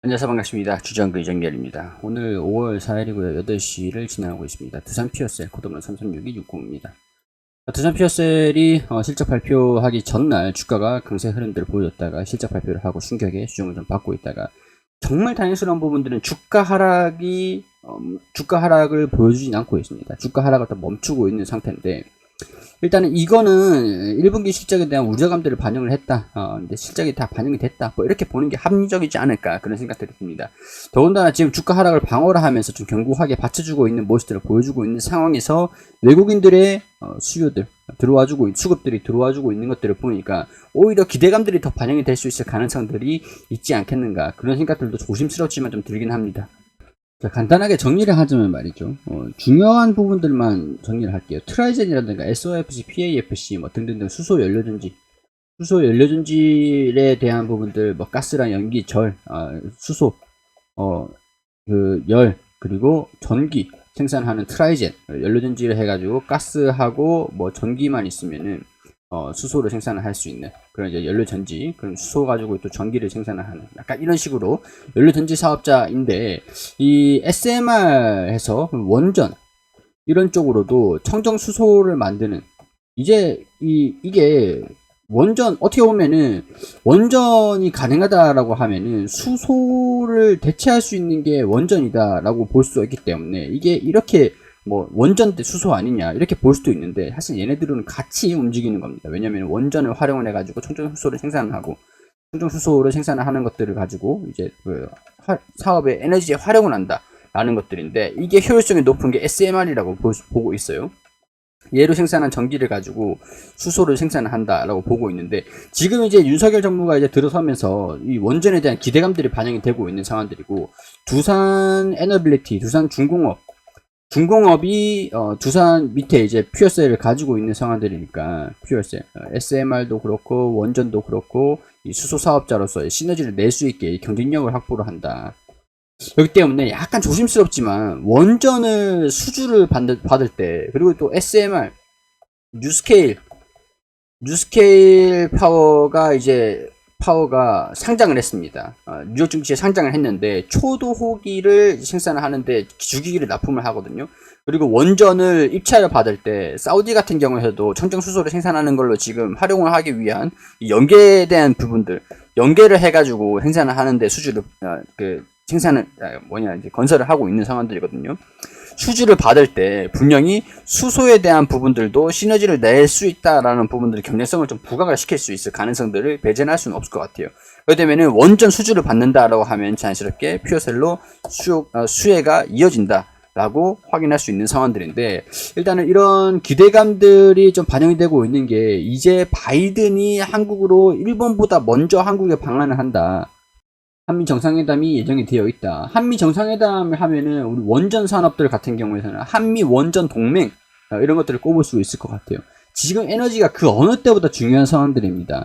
안녕하세요 반갑습니다. 주정그 이정렬입니다. 오늘 5월 4일이고요. 8시를 진행하고 있습니다. 두산 피어셀 코드는 336-260입니다. 두산 피어셀이 어, 실적 발표하기 전날 주가가 강세 흐름들을 보여줬다가 실적 발표를 하고 충격의 수정을 좀 받고 있다가 정말 다행스러운 부분들은 주가 하락이 어, 주가 하락을 보여주진 않고 있습니다. 주가 하락을 또 멈추고 있는 상태인데 일단은 이거는 1분기 실적에 대한 우려감들을 반영을 했다. 어, 근데 실적이 다 반영이 됐다. 뭐 이렇게 보는 게 합리적이지 않을까 그런 생각들이 듭니다. 더군다나 지금 주가 하락을 방어를 하면서 좀 견고하게 받쳐주고 있는 모습들을 보여주고 있는 상황에서 외국인들의 어, 수요들 들어와주고 수급들이 들어와주고 있는 것들을 보니까 오히려 기대감들이 더 반영이 될 수 있을 가능성들이 있지 않겠는가 그런 생각들도 조심스럽지만 좀 들긴 합니다. 자, 간단하게 정리를 하자면 말이죠. 어, 중요한 부분들만 정리를 할게요. 트라이젠이라든가 SOFC, PAFC 뭐 등등등 수소 연료전지, 수소 연료전지에 대한 부분들, 뭐 가스랑 연기, 절, 아, 수소, 어, 그 열, 그리고 전기 생산하는 트라이젠 연료전지를 해가지고 가스하고 뭐 전기만 있으면은 어, 수소를 생산을 할 수 있는 그런 이제 연료 전지 그런 수소 가지고 또 전기를 생산을 하는 약간 이런 식으로 연료 전지 사업자인데 이 SMR에서 원전 이런 쪽으로도 청정 수소를 만드는 이제 이 이게 원전 어떻게 보면은 원전이 가능하다라고 하면은 수소를 대체할 수 있는 게 원전이다라고 볼 수 있기 때문에 이게 이렇게 뭐 원전 때 수소 아니냐 이렇게 볼 수도 있는데 사실 얘네들은 같이 움직이는 겁니다. 왜냐면 원전을 활용을 해가지고 청정 수소를 생산하고 청정 수소를 생산하는 것들을 가지고 이제 그 사업의 에너지에 활용을 한다라는 것들인데 이게 효율성이 높은 게 SMR이라고 보고 있어요. 얘로 생산한 전기를 가지고 수소를 생산을 한다라고 보고 있는데 지금 이제 윤석열 정부가 이제 들어서면서 이 원전에 대한 기대감들이 반영이 되고 있는 상황들이고 두산 에너빌리티, 두산 중공업 중공업이 어, 두산 밑에 이제 퓨어셀을 가지고 있는 상황들이니까 퓨어셀 어, SMR도 그렇고 원전도 그렇고 이 수소 사업자로서 시너지를 낼 수 있게 경쟁력을 확보를 한다. 그렇기 때문에 약간 조심스럽지만 원전을 수주를 받을, 받을 때 그리고 또 SMR 뉴스케일 뉴스케일 파워가 이제 파워가 상장을 했습니다. 어, 뉴욕 증시에 상장을 했는데 초도 호기를 생산을 하는데 주기기를 납품을 하거든요. 그리고 원전을 입찰을 받을 때 사우디 같은 경우에도 청정 수소를 생산하는 걸로 지금 활용을 하기 위한 연계에 대한 부분들 연계를 해가지고 생산을 하는데 수주를 어, 그 생산을 아, 뭐냐 이제 건설을 하고 있는 상황들이거든요. 수주를 받을 때 분명히 수소에 대한 부분들도 시너지를 낼 수 있다라는 부분들의 경쟁성을 좀 부각을 시킬 수 있을 가능성들을 배제할 수는 없을 것 같아요. 때문에 원전 수주를 받는다라고 하면 자연스럽게 퓨어셀로 수, 어, 수혜가 이어진다. 라고 확인할 수 있는 상황들인데 일단은 이런 기대감들이 좀 반영이 되고 있는 게 이제 바이든이 한국으로 일본보다 먼저 한국에 방한을 한다. 한미 정상회담이 예정이 되어 있다. 한미 정상회담을 하면은 우리 원전 산업들 같은 경우에는 한미 원전 동맹 어, 이런 것들을 꼽을 수 있을 것 같아요. 지금 에너지가 그 어느 때보다 중요한 상황들입니다.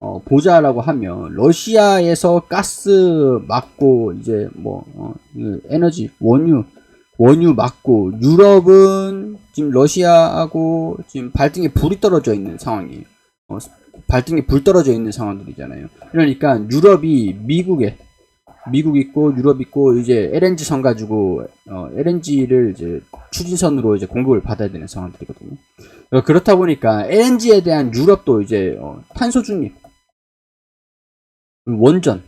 어, 보자라고 하면 러시아에서 가스 막고 이제 뭐 어, 그 에너지 원유 원유 막고 유럽은 지금 러시아하고 지금 발등에 불이 떨어져 있는 상황이에요. 어, 발등에 불 떨어져 있는 상황들이잖아요. 그러니까 유럽이 미국에 미국 있고 유럽 있고 이제 LNG 선 가지고 어, LNG를 이제 추진선으로 이제 공급을 받아야 되는 상황들이거든요. 어, 그렇다 보니까 LNG에 대한 유럽도 이제 어, 탄소 중립, 원전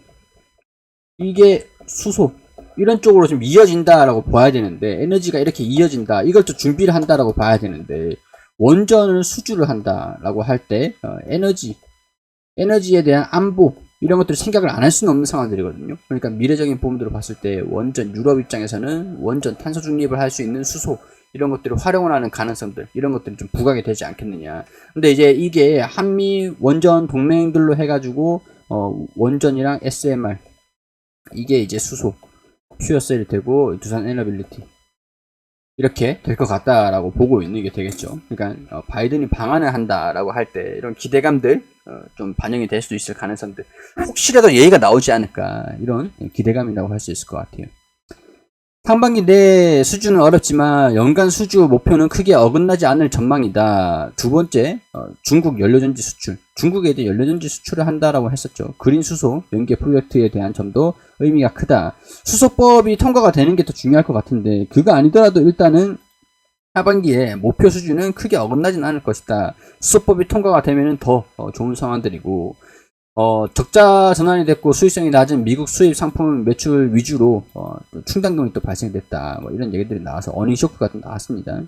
이게 수소 이런 쪽으로 좀 이어진다라고 봐야 되는데 에너지가 이렇게 이어진다 이걸 또 준비를 한다라고 봐야 되는데 원전을 수주를 한다라고 할때 어, 에너지 에너지에 대한 안보 이런 것들을 생각을 안 할 수는 없는 상황들이거든요. 그러니까 미래적인 부분들을 봤을 때 원전 유럽 입장에서는 원전 탄소 중립을 할 수 있는 수소 이런 것들을 활용을 하는 가능성들 이런 것들이 좀 부각이 되지 않겠느냐. 근데 이제 이게 한미 원전 동맹들로 해가지고 어, 원전이랑 SMR 이게 이제 수소 퓨어셀이 되고 두산 에너빌리티 이렇게 될 것 같다라고 보고 있는 게 되겠죠. 그러니까 어, 바이든이 방안을 한다라고 할 때 이런 기대감들 어, 좀 반영이 될 수 있을 가능성들 혹시라도 예의가 나오지 않을까 이런 기대감이라고 할 수 있을 것 같아요. 상반기 내 수주는 어렵지만 연간 수주 목표는 크게 어긋나지 않을 전망이다. 두 번째, 어, 중국 연료전지 수출. 중국에 대해 연료전지 수출을 한다라고 했었죠. 그린 수소 연계 프로젝트에 대한 점도 의미가 크다. 수소법이 통과가 되는 게 더 중요할 것 같은데 그거 아니더라도 일단은 하반기에 목표 수준은 크게 어긋나진 않을 것이다. 수소법이 통과가 되면 더 어, 좋은 상황들이고 어, 적자 전환이 됐고 수익성이 낮은 미국 수입 상품 매출 위주로 어, 또 충당금이 또 발생됐다. 뭐 이런 얘기들이 나와서 어닝 쇼크가 좀 나왔습니다.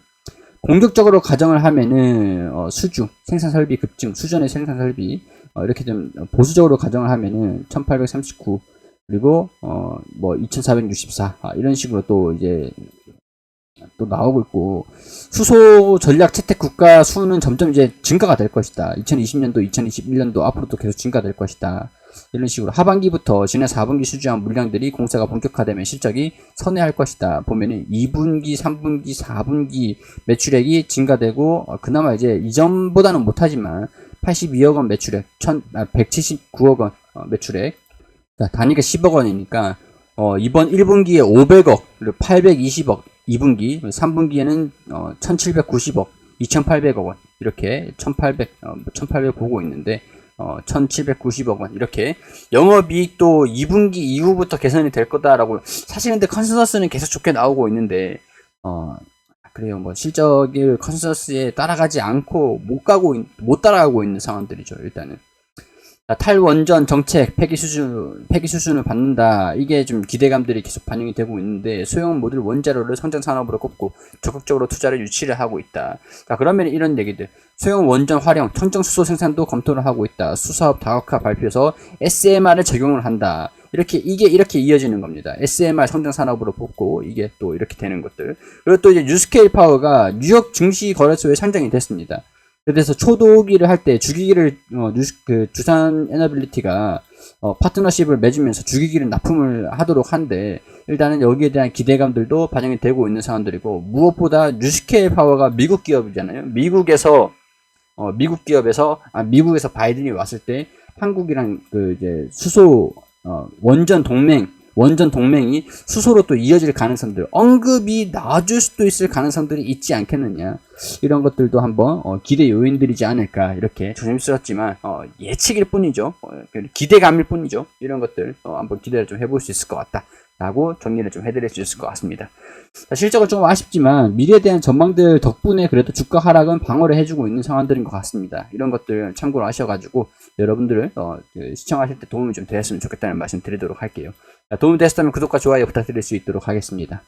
공격적으로 가정을 하면은 어, 수주 생산 설비 급증, 수전의 생산 설비 어, 이렇게 좀 보수적으로 가정을 하면은 1839 그리고 어, 뭐 2464 아, 이런 식으로 또 이제 또 나오고 있고 수소 전략 채택 국가 수는 점점 이제 증가가 될 것이다. 2020년도, 2021년도 앞으로도 계속 증가될 것이다. 이런 식으로 하반기부터 지난 4분기 수주한 물량들이 공사가 본격화되면 실적이 선회할 것이다. 보면은 2분기, 3분기, 4분기 매출액이 증가되고 어, 그나마 이제 이전보다는 못하지만 82억 원 매출액, 1 179억 원 어, 매출액, 자, 단위가 10억 원이니까 어, 이번 1분기에 500억, 그리고 820억, 2분기, 3분기에는 어, 1790억, 2800억 원, 이렇게 1800, 어, 1800 보고 있는데, 어, 1790억 원, 이렇게 영업이익도 2분기 이후부터 개선이 될 거다라고, 사실 근데 컨센서스는 계속 좋게 나오고 있는데, 어, 그래요. 뭐, 실적을 컨센서스에 따라가지 않고, 못 가고, 있- 못 따라가고 있는 상황들이죠, 일단은. 자, 탈원전 정책 폐기 수준 폐기 수준을 받는다. 이게 좀 기대감들이 계속 반영이 되고 있는데 소형 모듈 원자로를 성장 산업으로 꼽고 적극적으로 투자를 유치를 하고 있다. 자 그러면 이런 얘기들 소형 원전 활용 청정 수소 생산도 검토를 하고 있다. 수사업 다각화 발표에서 SMR을 적용을 한다. 이렇게 이게 이렇게 이어지는 겁니다. SMR 성장 산업으로 뽑고 이게 또 이렇게 되는 것들. 그리고 또 이제 뉴스케일 파워가 뉴욕 증시 거래소에 상장이 됐습니다. 그래서 초도기를 할 때 주기기를 어, 뉴스, 그 주산 에너빌리티가 어, 파트너십을 맺으면서 주기기를 납품을 하도록 한데 일단은 여기에 대한 기대감들도 반영이 되고 있는 상황들이고 무엇보다 뉴스케일 파워가 미국 기업이잖아요. 미국에서 어, 미국 기업에서 아 미국에서 바이든이 왔을 때 한국이랑 그 이제 수소 어, 원전 동맹 원전 동맹이 수소로 또 이어질 가능성들 언급이 나와줄 수도 있을 가능성들이 있지 않겠느냐. 이런 것들도 한번 어, 기대 요인들이지 않을까 이렇게 조심스럽지만 어, 예측일 뿐이죠. 어, 기대감일 뿐이죠. 이런 것들 어, 한번 기대를 좀 해볼 수 있을 것 같다 라고 정리를 좀 해드릴 수 있을 것 같습니다. 자, 실적은 좀 아쉽지만 미래에 대한 전망들 덕분에 그래도 주가 하락은 방어를 해주고 있는 상황들인 것 같습니다. 이런 것들 참고로 하셔가지고 여러분들 어, 그 시청하실 때 도움이 좀 되었으면 좋겠다는 말씀 드리도록 할게요. 자, 도움이 되셨다면 구독과 좋아요 부탁드릴 수 있도록 하겠습니다